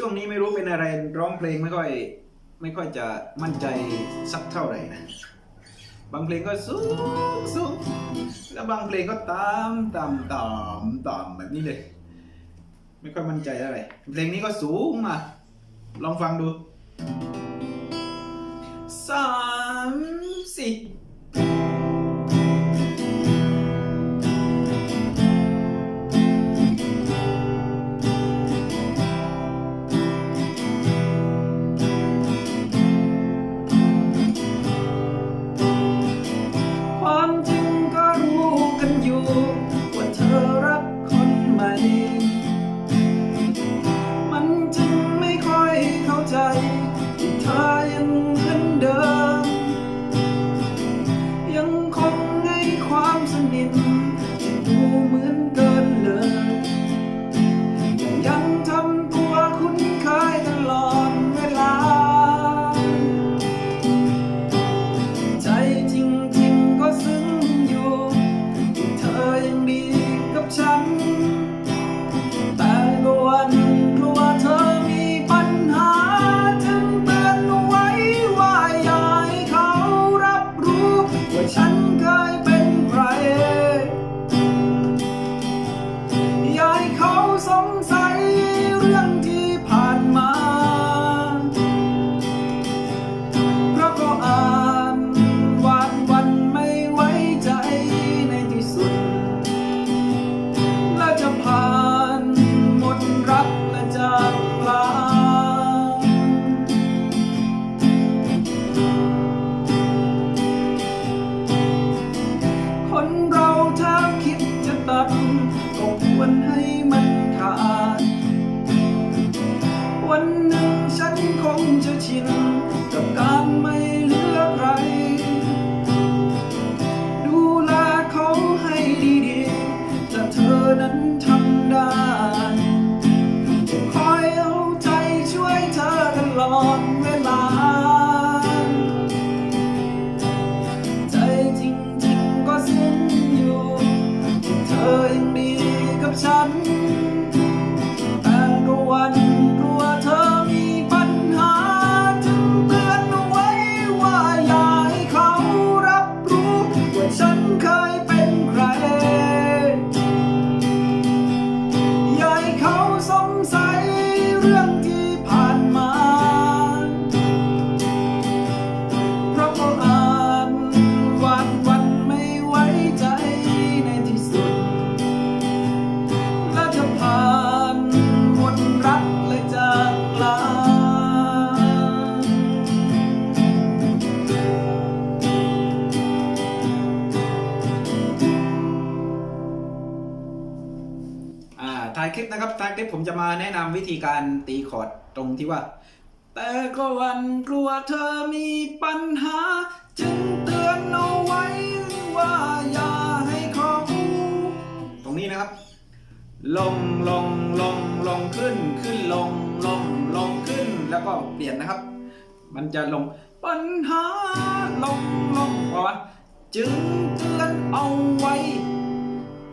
ช่วงนี้ไม่รู้เป็นอะไรร้องเพลงไม่ค่อยไม่ค่อยจะมั่นใจสักเท่าไหร่นะ บางเพลงก็สูงสูงแล้วบางเพลงก็ตามต่ำต่ำต่ำแบบนี้เลย ไม่ค่อยมั่นใจเท่าไหร่เพลงนี้ก็สูงมาลองฟังดูสามสี่ ใจที่เธอยังเหมือนเดิม ยังคงให้ความสนิทที่ดูเหมือนเกินเลย ยังทำตัวคุ้นเคยตลอดเวลา ใจจริงๆก็ซึ้งอยู่ที่เธอยังดีกับฉัน ให้ ง อ่าท้ายคลิปนะครับท้ายคลิปผมจะมาแนะนำวิธีการตีคอร์ดตรงที่ว่า แต่ก็วันกลัวเธอมีปัญหา จึงเตือนเอาไว้ว่าอย่าให้เขาตรงนี้นะครับ ลงลงลงลงขึ้นขึ้นลงลงลงขึ้นแล้วก็เปลี่ยนนะครับ มันจะลงปัญหาลงลงว่าว่าจึงเตือนเอาไว้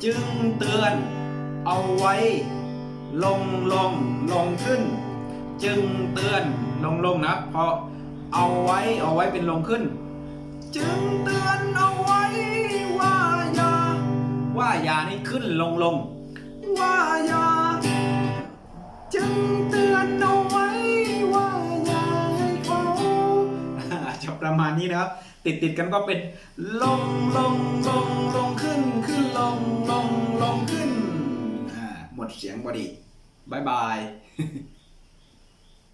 จึงเตือน เอาไว้ ลงลงลงขึ้น จึงเตือนลงลงนะพอเอาไว้เอาไว้เป็นลงขึ้น จึงเตือนเอาไว้ว่าอย่าว่าอย่านี่ขึ้นลงลงว่าอย่าจึงเตือนเอาไว้ว่าอย่าให้เขาจะประมาณนี้นะครับติดติดกันก็เป็นลงลงลงลงขึ้น งพอดีบายบาย